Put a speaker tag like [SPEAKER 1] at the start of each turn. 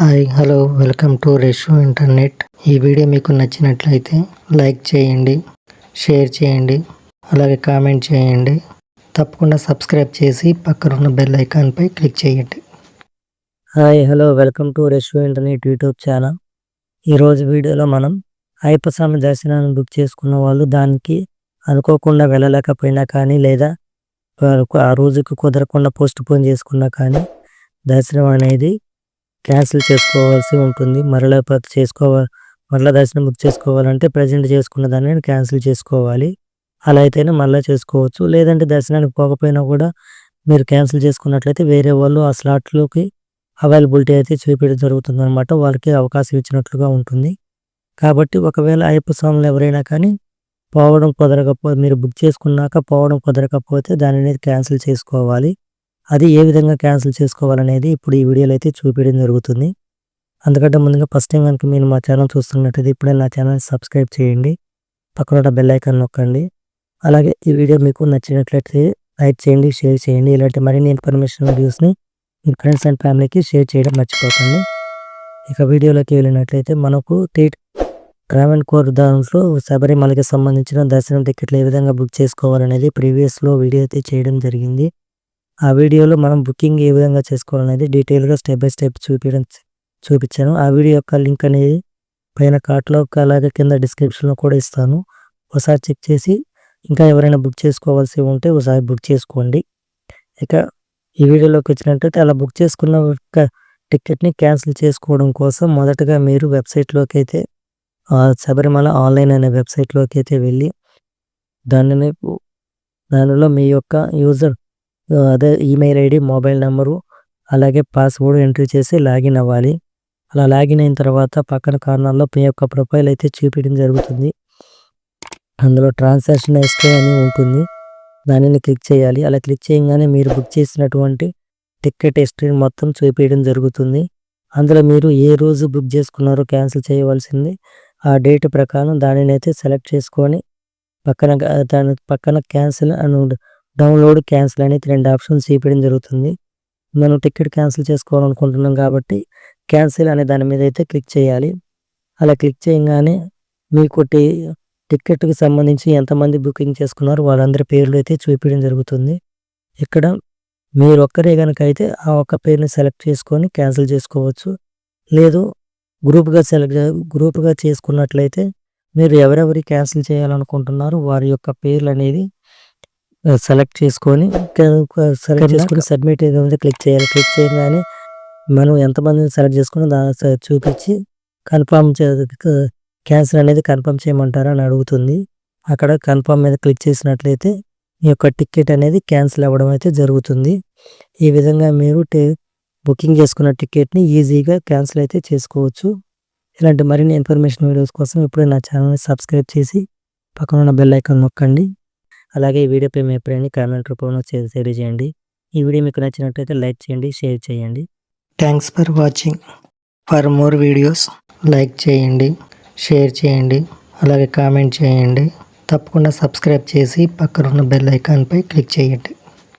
[SPEAKER 1] Hi hello welcome to రెషో internet. ఈ video మీకు నచ్చినట్లయితే లైక్ చేయండి షేర్ చేయండి అలాగే కామెంట్ చేయండి. తప్పకుండా సబ్స్క్రైబ్ చేసి పక్కనున్న బెల్ ఐకాన్పై క్లిక్ చేయండి. Hi hello welcome to రెషో internet YouTube channel. ఈరోజు వీడియోలో మనం అయ్యప్పస్వామి దర్శనాన్ని బుక్ చేసుకున్న వాళ్ళు దానికి అనుకోకుండా వెళ్ళలేకపోయినా కానీ లేదా ఆ రోజుకి కుదరకుండా పోస్ట్ పోన్ చేసుకున్నా కానీ దర్శనం అనేది క్యాన్సిల్ చేసుకోవాల్సి ఉంటుంది. మరలా చేసుకోవాలి మరలా దర్శనం బుక్ చేసుకోవాలంటే ప్రజెంట్ చేసుకున్న దాన్ని క్యాన్సిల్ చేసుకోవాలి. అలా అయితేనే మళ్ళీ చేసుకోవచ్చు. లేదంటే దర్శనానికి పోకపోయినా కూడా మీరు క్యాన్సిల్ చేసుకున్నట్లయితే వేరే వాళ్ళు ఆ స్లాట్లోకి అవైలబిలిటీ అయితే చూపించడం జరుగుతుంది అనమాట వాళ్ళకి అవకాశం ఇచ్చినట్లుగా ఉంటుంది. కాబట్టి ఒకవేళ అయ్యప్ప స్వాములు ఎవరైనా కానీ పోవడం కుదరకపోతే మీరు బుక్ చేసుకున్నాక పోవడం కుదరకపోతే దానిని క్యాన్సిల్ చేసుకోవాలి. అది ఏ విధంగా క్యాన్సిల్ చేసుకోవాలనేది ఇప్పుడు ఈ వీడియోలో అయితే చూపించడం జరుగుతుంది. అందుకంటే ముందుగా ఫస్ట్ టైం కనుక మీరు మా ఛానల్ చూస్తున్నట్టయితే ఇప్పుడే నా ఛానల్ సబ్స్క్రైబ్ చేయండి. పక్కన ఉన్న బెల్ ఐకాన్ నొక్కండి. అలాగే ఈ వీడియో మీకు నచ్చినట్లయితే లైక్ చేయండి షేర్ చేయండి. ఇలాంటి మరిన్ని ఇన్ఫర్మేషన్ వీడియోస్ని మీ ఫ్రెండ్స్ అండ్ ఫ్యామిలీకి షేర్ చేయడం మర్చిపోకండి. ఇక వీడియోలోకి వెళ్ళినట్లయితే మనకు టీట్ ట్రావెల్ కోర్ దాంట్లో శబరిమలకి సంబంధించిన దర్శనం టికెట్లు ఏ విధంగా బుక్ చేసుకోవాలనేది ప్రీవియస్లో వీడియో అయితే చేయడం జరిగింది. ఆ వీడియోలో మనం బుకింగ్ ఏ విధంగా చేసుకోవాలనేది డీటెయిల్గా స్టెప్ బై స్టెప్ చూపించడం చూపించాను. ఆ వీడియో యొక్క లింక్ అనేది పైన కార్ట్లో అలాగే కింద డిస్క్రిప్షన్లో కూడా ఇస్తాను. ఒకసారి చెక్ చేసి ఇంకా ఎవరైనా బుక్ చేసుకోవాల్సి ఉంటే ఒకసారి బుక్ చేసుకోండి. ఇక ఈ వీడియోలోకి వచ్చినట్టయితే అలా బుక్ చేసుకున్న యొక్క టికెట్ని క్యాన్సిల్ చేసుకోవడం కోసం మొదటగా మీరు వెబ్సైట్లోకి అయితే శబరిమల ఆన్లైన్ అనే వెబ్సైట్లోకి అయితే వెళ్ళి దానిని దానిలో మీ యొక్క యూజర్ అదే ఈమెయిల్ ఐడి మొబైల్ నెంబరు అలాగే పాస్వర్డ్ ఎంట్రీ చేసి లాగిన్ అవ్వాలి. అలా లాగిన్ అయిన తర్వాత పక్కన కార్నర్లో మీ యొక్క ప్రొఫైల్ అయితే చూపించడం జరుగుతుంది. అందులో ట్రాన్సాక్షన్ హిస్టరీ అని ఉంటుంది. దానిని క్లిక్ చేయాలి. అలా క్లిక్ చేయగానే మీరు బుక్ చేసినటువంటి టికెట్ హిస్టరీని మొత్తం చూపించడం జరుగుతుంది. అందులో మీరు ఏ రోజు బుక్ చేసుకున్నారో క్యాన్సిల్ చేయవలసింది. ఆ డేట్ ప్రకారం దానిని అయితే సెలెక్ట్ చేసుకొని పక్కన దాని పక్కన క్యాన్సిల్ అని డౌన్లోడ్ క్యాన్సిల్ అనేది రెండు ఆప్షన్స్ చూపించడం జరుగుతుంది. మనం టికెట్ క్యాన్సిల్ చేసుకోవాలనుకుంటున్నాం కాబట్టి క్యాన్సిల్ అనే దాని మీద అయితే క్లిక్ చేయాలి. అలా క్లిక్ చేయగానే మీకు టి టికెట్కి సంబంధించి ఎంతమంది బుకింగ్ చేసుకున్నారో వాళ్ళందరి పేర్లు అయితే చూపించడం జరుగుతుంది. ఇక్కడ మీరు ఒక్కరే కనుక అయితే ఆ ఒక్క పేరుని సెలెక్ట్ చేసుకొని క్యాన్సిల్ చేసుకోవచ్చు. లేదు గ్రూప్గా సెలెక్ట్ గ్రూప్గా చేసుకున్నట్లయితే మీరు ఎవరెవరి క్యాన్సిల్ చేయాలనుకుంటున్నారో వారి యొక్క పేర్లు అనేది సెలెక్ట్ చేసుకొని సెలెక్ట్ చేసుకుని సబ్మిట్ ఏదైతే క్లిక్ చేయాలి. క్లిక్ చేయగానే మనం ఎంతమందిని సెలెక్ట్ చేసుకుని దాన్ని స- చూపించి కన్ఫర్మ్ క్యాన్సిల్ అనేది కన్ఫర్మ్ చేయమంటారా అని అడుగుతుంది. అక్కడ కన్ఫర్మ్ మీద క్లిక్ చేసినట్లయితే మీ యొక్క టికెట్ అనేది క్యాన్సిల్ అవ్వడం అయితే జరుగుతుంది. ఈ విధంగా మీరు టే బుకింగ్ చేసుకున్న టికెట్ని ఈజీగా క్యాన్సిల్ అయితే చేసుకోవచ్చు. ఇలాంటి మరిన్ని ఇన్ఫర్మేషన్ వీడియోస్ కోసం ఇప్పుడే నా ఛానల్ని సబ్స్క్రైబ్ చేసి పక్కన ఉన్న బెల్ ఐకాన్ నొక్కండి. అలాగే ఈ వీడియోపై మీ అభిప్రాయాన్ని కామెంట్ రూపంలో తెలియజేయండి. ఈ వీడియో మీకు నచ్చినట్లయితే లైక్ చేయండి షేర్ చేయండి. Thanks for watching for more videos like చేయండి షేర్ చేయండి అలాగే కామెంట్ చేయండి. తప్పకుండా సబ్స్క్రైబ్ చేసి పక్కన ఉన్న బెల్ ఐకాన్పై క్లిక్ చేయండి.